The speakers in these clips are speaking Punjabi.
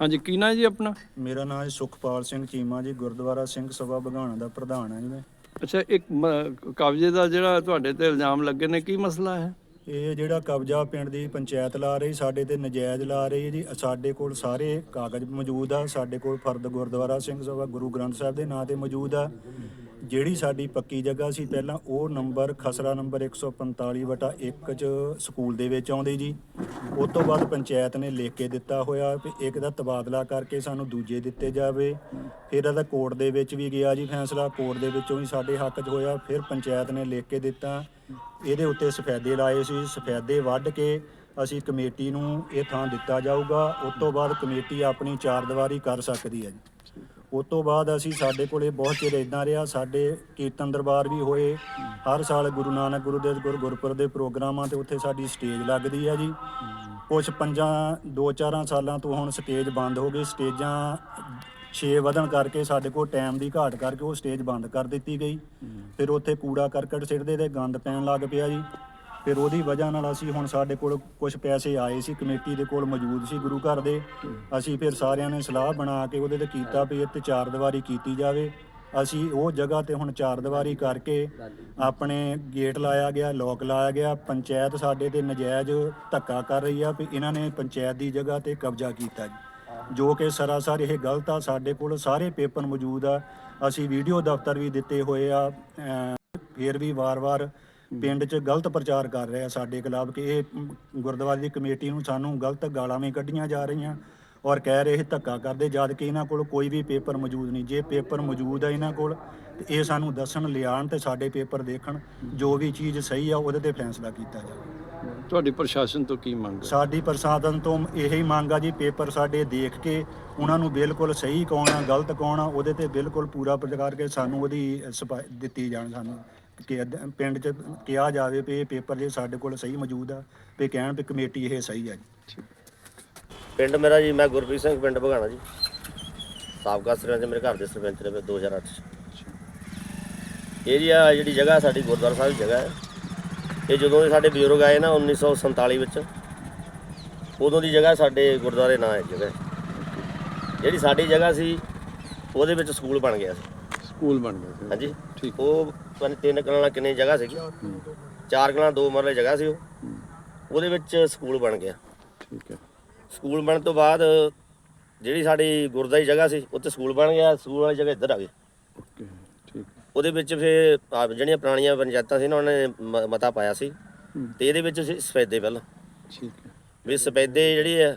ਹਾਂਜੀ ਕੀ ਨਾਂ ਜੀ ਆਪਣਾ? ਮੇਰਾ ਨਾਮ ਹੈ ਸੁਖਪਾਲ ਸਿੰਘ ਚੀਮਾ ਜੀ ਗੁਰਦੁਆਰਾ ਸਿੰਘ ਸਭਾ ਬਗਾਣਾ ਦਾ ਪ੍ਰਧਾਨ ਹਾਂ ਜੀ ਮੈਂ। ਅੱਛਾ ਇੱਕ ਮ- ਕਬਜ਼ੇ ਦਾ ਜਿਹੜਾ ਤੁਹਾਡੇ ਤੇ ਇਲਜ਼ਾਮ ਲੱਗੇ ਨੇ ਕੀ ਮਸਲਾ ਹੈ? ਇਹ ਜਿਹੜਾ ਕਬਜ਼ਾ ਪਿੰਡ ਦੀ ਪੰਚਾਇਤ ਲਾ ਰਹੀ ਸਾਡੇ ਤੇ ਨਜਾਇਜ਼ ਲਾ ਰਹੀ ਹੈ ਜੀ। ਸਾਡੇ ਕੋਲ ਸਾਰੇ ਕਾਗਜ਼ ਮੌਜੂਦ ਆ ਸਾਡੇ ਕੋਲ ਫਰਦ ਗੁਰਦੁਆਰਾ ਸਿੰਘ ਸਭਾ ਗੁਰੂ ਗ੍ਰੰਥ ਸਾਹਿਬ ਦੇ ਨਾਂ ਤੇ ਮੌਜੂਦ ਆ। ਜਿਹੜੀ ਸਾਡੀ ਪੱਕੀ ਜਗ੍ਹਾ ਸੀ ਪਹਿਲਾਂ, ਉਹ ਨੰਬਰ ਖਸਰਾ ਨੰਬਰ 145 ਵਟਾ 1 ਚ ਸਕੂਲ ਦੇ ਵਿੱਚ ਆਉਂਦੀ ਜੀ। ਉਸ ਤੋਂ ਬਾਅਦ ਪੰਚਾਇਤ ਨੇ ਲਿਖ ਕੇ ਦਿੱਤਾ ਹੋਇਆ ਵੀ ਇੱਕ ਦਾ ਤਬਾਦਲਾ ਕਰਕੇ ਸਾਨੂੰ ਦੂਜੇ ਦਿੱਤੇ ਜਾਵੇ। ਫਿਰ ਇਹਦਾ ਕੋਰਟ ਦੇ ਵਿੱਚ ਵੀ ਗਿਆ ਜੀ ਫੈਸਲਾ। ਕੋਰਟ ਦੇ ਵਿੱਚੋਂ ਵੀ ਸਾਡੇ ਹੱਕ 'ਚ ਹੋਇਆ। ਫਿਰ ਪੰਚਾਇਤ ਨੇ ਲਿਖ ਕੇ ਦਿੱਤਾ। ਇਹਦੇ ਉੱਤੇ ਸਫੈਦੇ ਲਾਏ ਸੀ। ਸਫੈਦੇ ਵੱਢ ਕੇ ਅਸੀਂ ਕਮੇਟੀ ਨੂੰ ਇਹ ਥਾਂ ਦਿੱਤਾ ਜਾਊਗਾ। ਉਸ ਤੋਂ ਬਾਅਦ ਕਮੇਟੀ ਆਪਣੀ ਚਾਰ ਦੀਵਾਰੀ ਕਰ ਸਕਦੀ ਹੈ ਜੀ। ਉਸ ਤੋਂ ਬਾਅਦ ਅਸੀਂ ਸਾਡੇ ਕੋਲੇ ਬਹੁਤ ਚਿਰ ਇਦਾਂ ਰਿਹਾ ਸਾਡੇ ਕੀਰਤਨ ਦਰਬਾਰ ਵੀ ਹੋਏ। ਹਰ ਸਾਲ ਗੁਰੂ ਨਾਨਕ ਗੁਰੂ ਦੇ ਗੁਰ ਗੁਰਪੁਰਬ ਦੇ ਪ੍ਰੋਗਰਾਮਾਂ ਤੇ ਉੱਥੇ ਸਾਡੀ ਸਟੇਜ ਲੱਗਦੀ ਹੈ ਜੀ। ਕੁਝ ਪੰਜਾਂ ਦੋ ਚਾਰਾਂ ਸਾਲਾਂ ਤੋਂ ਹੁਣ ਸਟੇਜ ਬੰਦ ਹੋ ਗਈ। ਸਟੇਜਾਂ 6 ਵਧਣ ਕਰਕੇ ਸਾਡੇ ਕੋਲ ਟਾਈਮ ਦੀ ਘਾਟ ਕਰਕੇ ਉਹ ਸਟੇਜ ਬੰਦ ਕਰ ਦਿੱਤੀ ਗਈ। ਫਿਰ ਉੱਥੇ ਕੂੜਾ ਕਰਕਟ ਸਿੱਟਦੇ ਤੇ ਗੰਦ ਪੈਣ ਲੱਗ ਪਿਆ ਜੀ। ਫਿਰ ਉਹਦੀ ਵਜ੍ਹਾ ਨਾਲ ਅਸੀਂ ਹੁਣ ਸਾਡੇ ਕੋਲ ਕੁਝ ਪੈਸੇ ਆਏ ਸੀ, ਕਮੇਟੀ ਦੇ ਕੋਲ ਮੌਜੂਦ ਸੀ ਗੁਰੂ ਘਰ ਦੇ। ਅਸੀਂ ਫਿਰ ਸਾਰਿਆਂ ਨੇ ਸਲਾਹ ਬਣਾ ਕੇ ਉਹਦੇ ਤੇ ਕੀਤਾ ਵੀ ਇੱਥੇ ਚਾਰ ਦੀਵਾਰੀ ਕੀਤੀ ਜਾਵੇ। ਅਸੀਂ ਉਹ ਜਗ੍ਹਾ ਤੇ ਹੁਣ ਚਾਰ ਦੀਵਾਰੀ ਕਰਕੇ ਆਪਣੇ ਗੇਟ ਲਾਇਆ ਗਿਆ, ਲੋਕ ਲਾਇਆ ਗਿਆ। ਪੰਚਾਇਤ ਸਾਡੇ ਤੇ ਨਜਾਇਜ਼ ਧੱਕਾ ਕਰ ਰਹੀ ਆ ਵੀ ਇਹਨਾਂ ਨੇ ਪੰਚਾਇਤ ਦੀ ਜਗ੍ਹਾ ਤੇ ਕਬਜ਼ਾ ਕੀਤਾ ਜੀ। ਜੋ ਕਿ ਸਰਾਸਰ ਇਹ ਗਲਤ ਆ, ਸਾਡੇ ਕੋਲ ਸਾਰੇ ਪੇਪਰ ਮੌਜੂਦ ਆ। ਅਸੀਂ ਵੀਡੀਓ ਦਫ਼ਤਰ ਵੀ ਦਿੱਤੇ ਹੋਏ ਆ ਫਿਰ ਵੀ ਵਾਰ-ਵਾਰ ਪਿੰਡ 'ਚ ਗਲਤ ਪ੍ਰਚਾਰ ਕਰ ਰਹੇ ਆ ਸਾਡੇ ਖਿਲਾਫ ਕਿ ਇਹ ਗੁਰਦੁਆਰੇ ਦੀ ਕਮੇਟੀ ਨੂੰ ਸਾਨੂੰ ਗਲਤ ਗਾਲਾਂ ਵੀ ਕੱਢੀਆਂ ਜਾ ਰਹੀਆਂ ਔਰ ਕਹਿ ਰਹੇ ਧੱਕਾ ਕਰਦੇ ਜਦ ਕਿ ਇਹਨਾਂ ਕੋਲ ਕੋਈ ਵੀ ਪੇਪਰ ਮੌਜੂਦ ਨਹੀਂ। ਜੇ ਪੇਪਰ ਮੌਜੂਦ ਆ ਇਹਨਾਂ ਕੋਲ ਤੇ ਇਹ ਸਾਨੂੰ ਦੱਸਣ ਲਿਆਣ ਤੇ ਸਾਡੇ ਪੇਪਰ ਦੇਖਣ ਜੋ ਵੀ ਚੀਜ਼ ਸਹੀ ਆ ਉਹਦੇ ਤੇ ਫੈਸਲਾ ਕੀਤਾ ਜਾਵੇ। ਤੁਹਾਡੀ ਪ੍ਰਸ਼ਾਸਨ ਤੋਂ ਕੀ ਮੰਗ ਹੈ? ਸਾਡੀ ਪ੍ਰਸ਼ਾਸਨ ਤੋਂ ਇਹੀ ਮੰਗ ਆ ਜੀ ਪੇਪਰ ਸਾਡੇ ਦੇਖ ਕੇ ਉਹਨਾਂ ਨੂੰ ਬਿਲਕੁਲ ਸਹੀ ਕੌਣ ਆ ਗਲਤ ਕੌਣ ਆ ਉਹਦੇ ਤੇ ਬਿਲਕੁਲ ਪੂਰਾ ਪ੍ਰਚਾਰ ਕੇ ਸਾਨੂੰ ਉਹਦੀ ਸਪਾ- ਦਿੱਤੀ ਜਾਣ ਸਾਨੂੰ। ਕਿ ਅੱਧ- ਪਿੰਡ 'ਚ ਕਿਹਾ ਜਾਵੇ ਵੀ ਇਹ ਪੇਪਰ ਜੇ ਸਾਡੇ ਕੋਲ ਸਹੀ ਮੌਜੂਦ ਆ, ਵੀ ਕਹਿਣ ਵੀ ਕਮੇਟੀ ਇਹ ਸਹੀ ਆ ਜੀ। ਪਿੰਡ ਮੇਰਾ ਜੀ, ਮੈਂ ਗੁਰਪ੍ਰੀਤ ਸਿੰਘ, ਪਿੰਡ ਭਗਾਣਾ ਜੀ। ਸਾਬਕਾ ਸਰਪੰਚ ਮੇਰੇ ਘਰ ਦੇ ਸਰਪੰਚ ਨੇ 2008 ਚ। ਇਹ ਜੀ ਆ ਜਿਹੜੀ ਜਗ੍ਹਾ ਸਾਡੀ ਗੁਰਦੁਆਰਾ ਸਾਹਿਬ ਦੀ ਜਗ੍ਹਾ ਹੈ। ਇਹ ਜਦੋਂ ਦੇ ਸਾਡੇ ਬਜ਼ੁਰਗ ਆਏ ਨਾ 1947 ਵਿੱਚ, ਉਦੋਂ ਦੀ ਜਗ੍ਹਾ ਸਾਡੇ ਗੁਰਦੁਆਰੇ ਨਾਂ ਹੈ ਜਗ੍ਹਾ। ਜਿਹੜੀ ਸਾਡੀ ਜਗ੍ਹਾ ਸੀ, ਉਹਦੇ ਵਿੱਚ ਸਕੂਲ ਬਣ ਗਿਆ ਸੀ। ਸਕੂਲ ਬਣ ਗਿਆ ਸੀ। ਹਾਂਜੀ। ਠੀਕ। ਉਹ ਪਤਾ ਨੀ ਤਿੰਨ ਕਨਾਲਾਂ ਕਿੰਨੀ ਜਗ੍ਹਾ ਸੀਗੀ। ਚਾਰ ਕਨਾਲਾਂ ਦੋ ਮਰਲੇ ਜਗ੍ਹਾ ਸੀ ਉਹ। ਉਹਦੇ ਵਿੱਚ ਸਕੂਲ ਬਣ ਗਿਆ। ਠੀਕ ਹੈ। ਸਕੂਲ ਬਣਨ ਤੋਂ ਬਾਅਦ ਜਿਹੜੀ ਸਾਡੀ ਗੁਰਦਾਈ ਜਗ੍ਹਾ ਸੀ ਉੱਥੇ ਸਕੂਲ ਬਣ ਗਿਆ। ਸਕੂਲ ਵਾਲੀ ਜਗ੍ਹਾ ਇੱਧਰ ਆ ਗਈ। ਓਕੇ ਠੀਕ। ਉਹਦੇ ਵਿੱਚ ਫਿਰ ਜਿਹੜੀਆਂ ਪੁਰਾਣੀਆਂ ਪੰਚਾਇਤਾਂ ਸੀ ਨਾ ਉਹਨਾਂ ਨੇ ਮ- ਮਤਾ ਪਾਇਆ ਸੀ। ਹੂੰ। ਤੇ ਇਹਦੇ ਵਿੱਚ ਸੀ ਸਫੈਦੇ ਪਹਿਲਾਂ। ਠੀਕ ਹੈ। ਵੀ ਸਫੈਦੇ ਜਿਹੜੀ ਹੈ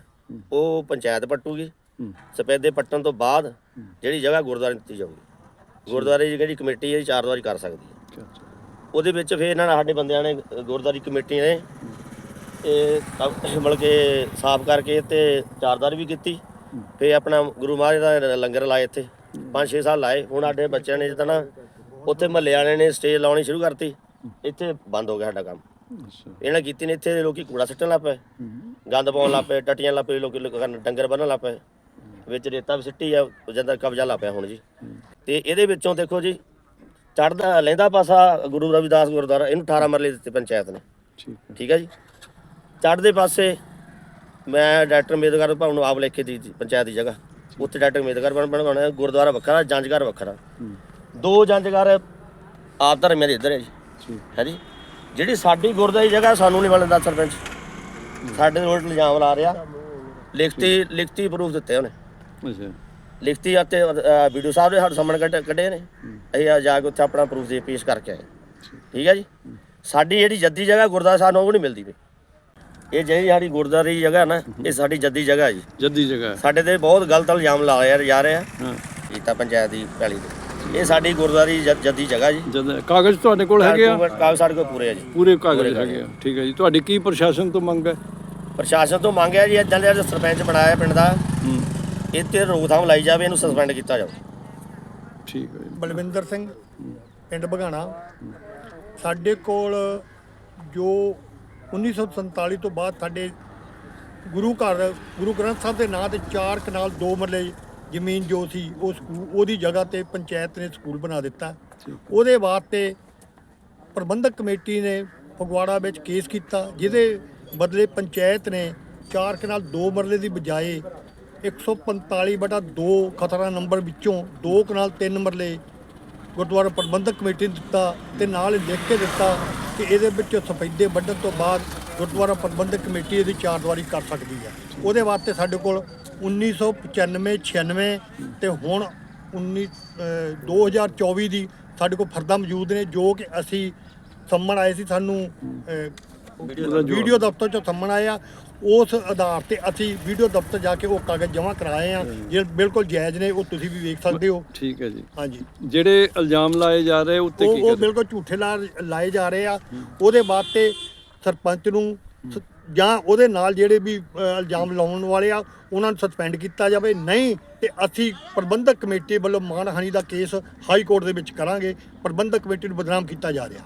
ਉਹ ਪੰਚਾਇਤ ਪੱਟੂਗੀ। ਹੂੰ। ਸਫੈਦੇ ਪੱਟਣ ਤੋਂ ਬਾਅਦ ਜਿਹੜੀ ਜਗ੍ਹਾ ਗੁਰਦੁਆਰੇ ਨੂੰ ਦਿੱਤੀ ਜਾਊਗੀ। ਗੁਰਦੁਆਰੇ ਦੀ ਜਿਹੜੀ ਕਮੇਟੀ ਹੈ ਇਹ ਚਾਰ ਵਾਰੀ ਕਰ ਸਕਦੀ ਹੈ। ਉਹਦੇ ਵਿੱਚ ਫਿਰ ਇਹਨਾਂ ਨੇ ਸਾਡੇ ਬੰਦਿਆਂ ਨੇ ਗੁਰਦੁਆਰੀ ਕਮੇਟੀ ਨੇ ਇਹ ਸਭ ਮਤਲਬ ਕਿ ਸਾਫ਼ ਕਰਕੇ ਤੇ ਚਾਰਦਾਰ ਵੀ ਕੀਤੀ। ਫਿਰ ਆਪਣਾ ਗੁਰੂ ਮਹਾਰਾਜ ਦਾ ਲੰਗਰ ਲਾਏ ਇੱਥੇ। 5-6 ਸਾਲ ਲਾਏ। ਹੁਣ ਸਾਡੇ ਬੱਚਿਆਂ ਨੇ ਜਿੱਦਾਂ ਨਾ ਉੱਥੇ ਮਹੱਲੇ ਵਾਲਿਆਂ ਨੇ ਸਟੇਜ ਲਾਉਣੀ ਸ਼ੁਰੂ ਕਰਤੀ। ਇੱਥੇ ਬੰਦ ਹੋ ਗਿਆ ਸਾਡਾ ਕੰਮ। ਅੱਛਾ। ਇਹਨਾਂ ਕੀਤੀ ਨੇ ਇੱਥੇ ਲੋਕੀ ਕੂੜਾ ਸਿੱਟਣ ਲੱਗ ਪਏ। ਗੰਦ ਪਾਉਣ ਲੱਗ ਪਏ ਟੱਟੀਆਂ ਲੱਗ ਪਏ ਲੋਕੀ ਲੋਕਾਂ ਨੇ ਡੰਗਰ ਬੰਨਣ ਲੱਗ ਪਏ। ਵਿੱਚ ਰੇਤਾ ਵੀ ਸਿੱਟੀ ਆ ਜਿੰਦਾ ਕਬਜ਼ਾ ਲੱਗ ਪਿਆ ਹੁਣ ਜੀ। ਤੇ ਇਹਦੇ ਵਿੱਚੋਂ ਦੇਖੋ ਜੀ ਚੜਦਾ ਲੈਂਦਾ ਪਾਸਾ ਗੁਰੂ ਰਵਿਦਾਸ ਗੁਰਦੁਆਰਾ ਇਹਨੂੰ 18 ਮਰਲੇ ਦਿੱਤੇ ਪੰਚਾਇਤ ਨੇ। ਠੀਕ ਹੈ। ਠੀਕ ਹੈ ਜੀ? ਚੜ੍ਹਦੇ ਪਾਸੇ ਮੈਂ ਡਾਕਟਰ ਮੇਦਗਰ ਭਵਨ ਨੂੰ ਆਪ ਲਿਖ ਕੇ ਦੀ ਸੀ ਪੰਚਾਇਤ ਦੀ ਜਗ੍ਹਾ ਉੱਥੇ ਡਾਕਟਰ ਮੇਦਗਰ ਬਣ ਬਣਾਉਣਾ ਗੁਰਦੁਆਰਾ ਵੱਖਰਾ ਜੰਜਘਰ ਵੱਖਰਾ। ਦੋ ਜੰਜਘਰ ਆਪ ਧਰਮੀਆਂ ਦੇ ਇੱਧਰ ਹੈ ਜੀ। ਹੈ ਜੀ? ਜਿਹੜੀ ਸਾਡੀ ਗੁਰਦੁਆਰੀ ਜਗ੍ਹਾ ਸਾਨੂੰ ਨਹੀਂ ਵਲਦਾ ਸਰਪੰਚ। ਸਾਡੇ ਉਲਟ ਇਲਜ਼ਾਮ ਲਾ ਰਿਹਾ। ਲਿਖਤੀ ਲਿਖਤੀ ਪ੍ਰੂਫ ਦਿੱਤੇ ਉਹਨੇ। ਅੱਛਾ। ਲਿਖਤੀ ਅਤੇ ਵੀਡੀਓ ਸਾਹਿਬ ਦੇ ਸਾਡੇ ਸਾਹਮਣੇ ਕੱਢ- ਨੇ। ਅਸੀਂ ਆ ਜਾ ਕੇ ਉੱਥੇ ਆਪਣਾ ਪ੍ਰੂਫ ਦੇ ਪੇਸ਼ ਕਰਕੇ ਆਏ। ਠੀਕ। ਹੈ ਜੀ? ਸਾਡੀ ਜਿਹੜੀ ਜੱਦੀ ਜਗ੍ਹਾ ਗੁਰਦੁਆਰਾ ਸਾਹਿਬ ਨੂੰ ਉਹ ਨਹੀਂ ਮਿਲਦੀ ਵੀ ਇਹ ਜਿਹੜੀ ਸਾਡੀ ਗੁਰਦੁਆਰੀ ਜਗ੍ਹਾ ਨਾ ਇਹ ਸਾਡੀ ਜੱਦੀ ਜਗ੍ਹਾ ਜੀ। ਜੱਦੀ ਜਗ੍ਹਾ। ਸਾਡੇ ਤੇ ਬਹੁਤ ਗਲਤ ਇਲਜ਼ਾਮ ਲਾਇਆ ਜਾ ਰਿਹਾ ਹਾਂ। ਕੀਤਾ ਪੰਚਾਇਤ ਦੀ ਪੈਲੀ ਤੇ। ਇਹ ਸਾਡੀ ਗੁਰਦੁਆਰੀ ਜ- ਜੱਦੀ ਜਗ੍ਹਾ ਜੀ। ਕਾਗਜ਼ ਤੁਹਾਡੇ ਕੋਲ ਹੈਗੇ ਆ? ਕਾਗਜ਼ ਸਾਡੇ ਕੋਲ ਪੂਰੇ ਆ ਜੀ। ਪੂਰੇ ਕਾਗਜ਼ ਹੈਗੇ ਆ। ਠੀਕ ਹੈ ਜੀ। ਤੁਹਾਡੀ ਕੀ ਪ੍ਰਸ਼ਾਸਨ ਤੋਂ ਮੰਗ ਹੈ? ਪ੍ਰਸ਼ਾਸਨ ਤੋਂ ਮੰਗਿਆ ਜੀ ਇਦਾਂ ਦੇ ਸਰਪੰਚ ਬਣਾਇਆ ਪਿੰਡ ਦਾ। ਇਹ ਤੇ ਰੋਕਥਾਮ ਲਾਈ ਜਾਵੇ ਇਹਨੂੰ ਸਸਪੈਂਡ ਕੀਤਾ ਜਾਵੇ। ਠੀਕ ਹੈ ਜੀ। ਬਲਵਿੰਦਰ ਸਿੰਘ ਪਿੰਡ ਬਗਾਣਾ ਸਾਡੇ ਕੋਲ ਜੋ 1947 ਤੋਂ ਬਾਅਦ ਸਾਡੇ ਗੁਰੂ ਘਰ ਗੁਰੂ ਗ੍ਰੰਥ ਸਾਹਿਬ ਦੇ ਨਾਂ ਤੇ ਚਾਰ ਕਨਾਲ ਦੋ ਮਰਲੇ ਜ਼ਮੀਨ ਜੋ ਸੀ ਉਹ ਸਕੂਲ ਉਹਦੀ ਜਗ੍ਹਾ ਤੇ ਪੰਚਾਇਤ ਨੇ ਸਕੂਲ ਬਣਾ ਦਿੱਤਾ। ਉਹਦੇ ਵਾਸਤੇ ਪ੍ਰਬੰਧਕ ਕਮੇਟੀ ਨੇ ਫਗਵਾੜਾ ਵਿੱਚ ਕੇਸ ਕੀਤਾ ਜਿਹਦੇ ਬਦਲੇ ਪੰਚਾਇਤ ਨੇ ਚਾਰ ਕਨਾਲ ਦੋ ਮਰਲੇ ਦੀ ਬਜਾਏ 145 ਬਟਾ 2 ਖਤਰਾ ਨੰਬਰ ਵਿੱਚੋਂ 2 ਕਨਾਲ 3 ਮਰਲੇ ਗੁਰਦੁਆਰਾ ਪ੍ਰਬੰਧਕ ਕਮੇਟੀ ਨੇ ਦਿੱਤਾ ਤੇ ਨਾਲ ਲਿਖ ਕੇ ਦਿੱਤਾ ਕਿ ਇਹਦੇ ਵਿੱਚ ਸਫੈਦੇ ਵੱਢਣ ਤੋਂ ਬਾਅਦ ਗੁਰਦੁਆਰਾ ਪ੍ਰਬੰਧਕ ਕਮੇਟੀ ਇਹਦੀ ਚਾਰ ਚਾਰਦੁਆਰੀ ਕਰ ਸਕਦੀ ਹੈ। ਉਹਦੇ ਵਾਸਤੇ ਸਾਡੇ ਕੋਲ 1995 96 ਤੇ ਹੁਣ 19 ਅਹ 2024 ਦੀ ਸਾਡੇ ਕੋਲ ਫਰਦਾ ਮੌਜੂਦ ਨੇ ਜੋ ਕਿ ਅਸੀਂ ਸੰਮਣ ਆਏ ਸੀ ਸਾਨੂੰ ਵੀਡੀਓ ਦਫ਼ਤਰ ਚੋਂ ਸੰਮਣ ਆਇਆ ਉਸ ਆਧਾਰ ਤੇ ਅਸੀਂ ਵੀਡੀਓ ਦਫ਼ਤਰ ਜਾ ਕੇ ਉਹ ਕਾਗਜ਼ ਜਮ੍ਹਾਂ ਕਰਾਏ ਆ ਜਿਹੜੇ ਬਿਲਕੁਲ ਜਾਇਜ਼ ਨੇ ਉਹ ਤੁਸੀਂ ਵੀ ਵੇਖ ਸਕਦੇ ਹੋ। ਠੀਕ ਹੈ ਜੀ। ਹਾਂਜੀ। ਜਿਹੜੇ ਇਲਜ਼ਾਮ ਲਾਏ ਜਾ ਰਹੇ ਉੱਤੇ ਕੀ ਉਹ ਬਿਲਕੁਲ ਝੂਠੇ ਲਾਏ ਜਾ ਰਹੇ ਆ। ਉਹਦੇ ਬਾਅਦ ਤੇ ਸਰਪੰਚ ਨੂੰ ਜਾਂ ਉਹਦੇ ਨਾਲ ਜਿਹੜੇ ਵੀ ਇਲਜ਼ਾਮ ਲਾਉਣ ਵਾਲੇ ਆ ਉਹਨਾਂ ਨੂੰ ਸਸਪੈਂਡ ਕੀਤਾ ਜਾਵੇ। ਨਹੀਂ ਤੇ ਅਸੀਂ ਪ੍ਰਬੰਧਕ ਕਮੇਟੀ ਵੱਲੋਂ ਮਾਨਹਾਨੀ ਦਾ ਕੇਸ ਹਾਈ ਕੋਰਟ ਦੇ ਵਿੱਚ ਕਰਾਂਗੇ। ਪ੍ਰਬੰਧਕ ਕਮੇਟੀ ਨੂੰ ਬਦਨਾਮ ਕੀਤਾ ਜਾ ਰਿਹਾ।